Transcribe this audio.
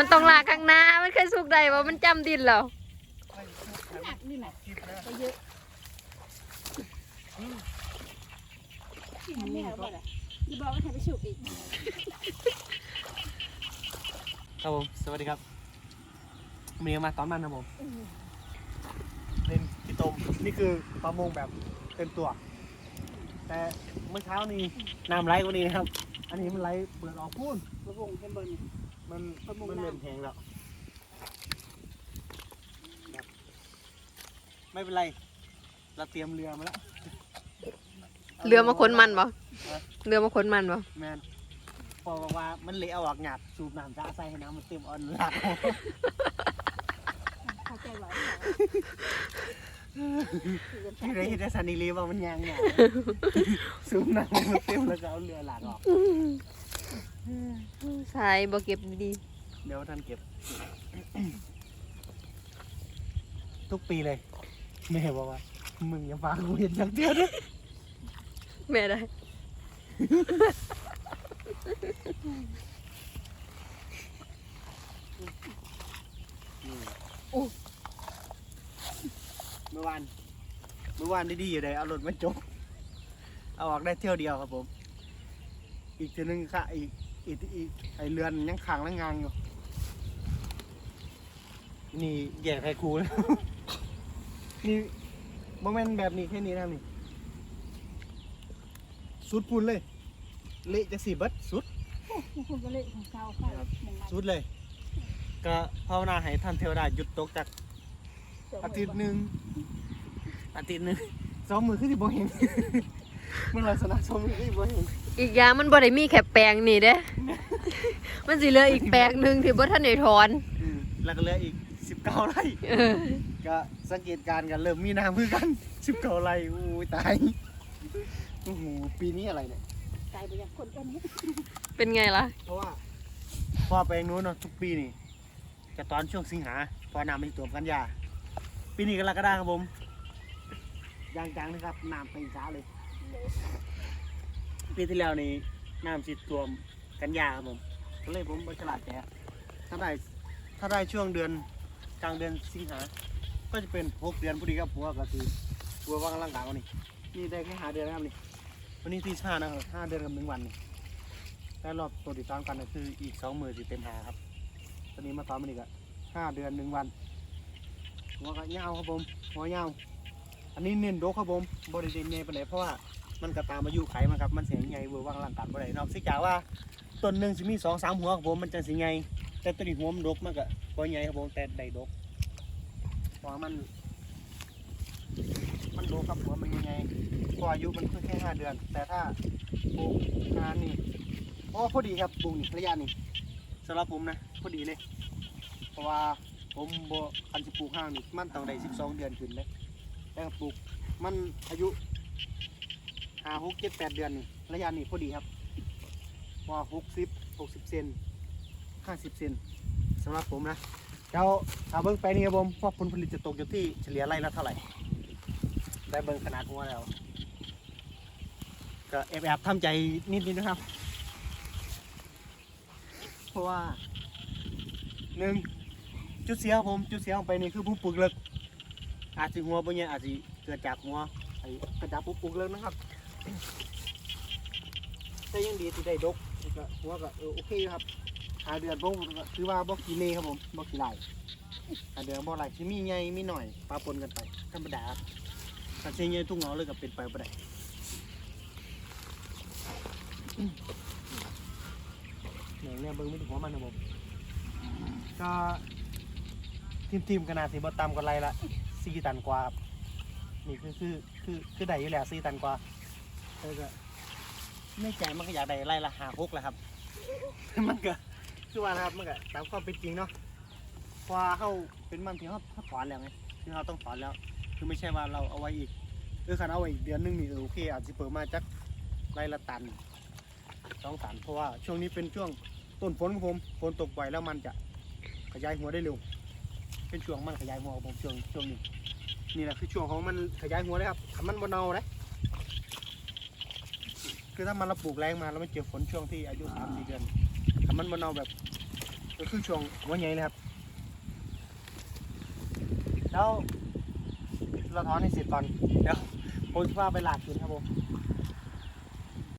ันต้องลากข้างหน้ามันเคยสุกได้ว่ามันจำดินเหรอหนักนี่แหละไปเยอะที่แม่บอกอะนี่บอกว่าให้ไปฉุกอีกครับผมสวัสดีครับวันนี้มาตอนมันครับผมเล่นที่ตมนี่คือประมงแบบเต็มตัว แต่เมื่อเช้านี้น้ำไหลกว่านี้นะครับ อันนี้มันไหลเปิดออกพูนประวงเป็นบน มันประมงมันน้ำเริ่มแห้งแล้วครับไม่เป็นไร เราเตรียมเรือมาแล้วเรือมาค้นมันบ่เรือมาค้นมันบ่แมนพอบอกว่ามันเละเอาออกหยาดสูบน้ำจ้าใส่ให้น้ำมันเต็มอ่อนหลากเข้าใจไว้ที่ได้เห็นได้สันนิลีว่ามันยางหยาดสูบน้ำมันเต็มแล้วก็เอาเรือหลากออก สายบ่เก็บดีเดี๋ยวท่านเก็บ ทุกปีเลยแม่บอกว่า มึงอย่าพากูเห็นอย่างเดียวนะๆแม่ได้เมื่อวาน เมื่อวานดีๆอยู่เลยเอารถมาจก เอาออกได้เที่ยวเดียวครับผม อีกทีนึงค่ะอีกอีกอีกไอเรือนยังขังแล้วงางอยู่ นี่แย่ไข่ครูแล้ว นี่โมเมนต์แบบนี้แค่นี้นะนี่สุดพูนเลย เละจะสีเบิดสุดคุณก็เลยของเก่าเข้าหนึ่งสุดเลย ก็ภาวนาให้ท่านเทวดาหยุดตกจากอาทิตย์หนึ่งอาทิตย์หนึ่งสองมือขึ้นที่บ่เห็น มันลักษณะสองมือขึ้นที่บ่เห็นอีกอย่างมันบ่ได้มีแค่แปลงนี่เด้ มันสิเหลืออีกแปลงหนึงที่บ่ทันได้ถอนอืมแล้วก็เหลืออีกสิบเก้าไร่เออก็สังเกตการณ์กันเริ่มมีน้ำพือกันสิบเก้าไร่อู้ยตายโอ้โหปีนี้อะไรเนี่ย ใจไปยังคนก็นี้เป็นไงล่ะ เพราะว่าพอไปนู้นเนาะทุกปีนี่จะตอนช่วงสิงหาพอน้ำมันตัวมกันยาปีนี้ก็รกฎาครับผมยางจังนะครับน้ำไปช้าเลย ปีที่แล้วนี่น้ำสิตัวมกันยาครับผมก็เลยผมไปฉลาดแกถ้าได้ถ้าได้ช่วงเดือนกลางเดือนสิงหา ก็จะเป็นหกเดือนพอดีครับหัวก็คือหัวว่างร่างกายนี่นี่ได้แค่หาเดือนนะครับนี่วันนี้ที่ห้านะครับห้าเดือนกับหนึ่งวันนี่ได้รอบตัวติดตามกันก็คืออีกสองหมื่นสิเต็มหาครับ ตอนนี้มาตอนมันอีกอะห้าเดือนหนึ่งวันหัวก็เงาครับผมหัวเงา อันนี้เน้นโดกครับผมบริเวณใหญ่ไปเลยเพราะว่ามันก็ตามอายุไขมันครับมันเสียงใหญ่เวอร์ว่างร่างกายบ่ได้นอกจากว่าต้นหนึ่งสิมีสองสามหัวครับผมมันจะสีใหญ่แต่ตัวนี้หัวมันดกมันก็บ่ใหญ่ครับผมแต่ได้ดกเพราะว่ามัน มันดกครับหัวมันใหญ่ๆเพราะอายุมันเพิ่งแค่ห้าเดือน แต่ถ้าปลูกนานนี่โอ้พอดีครับปลูกนี่ระยะนี่สำหรับผมนะพอดีเลย เพราะว่าผมบ่คันสิปลูกห้างนี่มันต้องได้12เดือนขึ้นเลย แต่ปลูกมันอายุห้าหกเจ็ดแปดเดือนนี่ระยะนี่พอดีครับพราะว่าหกสิบหกสิบเซนห้าสิบเซนสำหรับผมนะเดี๋ยวถ้าเบิ้งไปนี่ครับผมว่าผลผลิตจะตกอยู่ที่เฉลี่ยไร่ละเท่าไหร่ ได้เบิ้งขนาดหัวแล้ว ก็แอบแอบๆทำใจนิดนิดนะครับ เพราะว่าหนึ่งจุดเสียผม จุดเสียของไปนี่คือผู้ปลูกเลิก อาจจะหัวปุ่เนี่ยอาจจะเกิดจากหัวไอ้กระจับผู้ปลูกเลิกนะครับแต่ยังดีที่ได้ดกแล้วก็หัวก็เออโอเคอยู่ครับหาเดือนบ่คือว่าบ่กี่เล่ครับผมบ่กี่ไหลหาเดือนบ่ไหลที่มีใหญ่มีหน่อยปลาปนกันไปธรรมดาครับถ้าเชียงใหญ่ทุ่งเหงาเลยก็เป็นไปบ่ได้เนี่ยเนี่ยเบิ้งไม่ถึงหัวมันนะผมก็ทีมทีมๆขนาดสีบต่ำกว่าไรละ สี่ตันกว่าครับนี่คือคือคือคือได้อยู่แล้วสี่ตันกว่าเออก็ไม่ใจมันก็อยากได้ไรละหาหกแหละครับ มันก็คือว่านะครับมันก็ตามความเป็นจริงเนาะเพราะว่าเขาเป็นมันที่เขาเขาถอนแล้วไงคือเขาต้องถอนแล้ว คือไม่ใช่ว่าเราเอาไว้อีกเออคันเอาไว้อีกเดือนหนึงนี่เออโอเคอาจจะเปิดมาจักไรละตันสองตันเพราะว่าช่วงนี้เป็นช่วงต้นฝนของผมฝนตกบ่อยแล้วมันจะขยายหัวได้เร็ว เป็นช่วงมันขยายหัวของผมช่วงช่วงนี้นี่แหละคือช่วงของมันขยายหัวเลยครับถ้ามันบนเนาเลยคือถ้ามันเราปลูกแรงมาแล้วมันเจอฝนช่วงที่อายุสามสี่เดือนถ้ามันบนเนาแบบก็คือช่วงหัวใหญ่เลยครับ แล้วเราถอนให้เสร็จก่อนเดี๋ยวผมจะพาไปหลากกินครับผม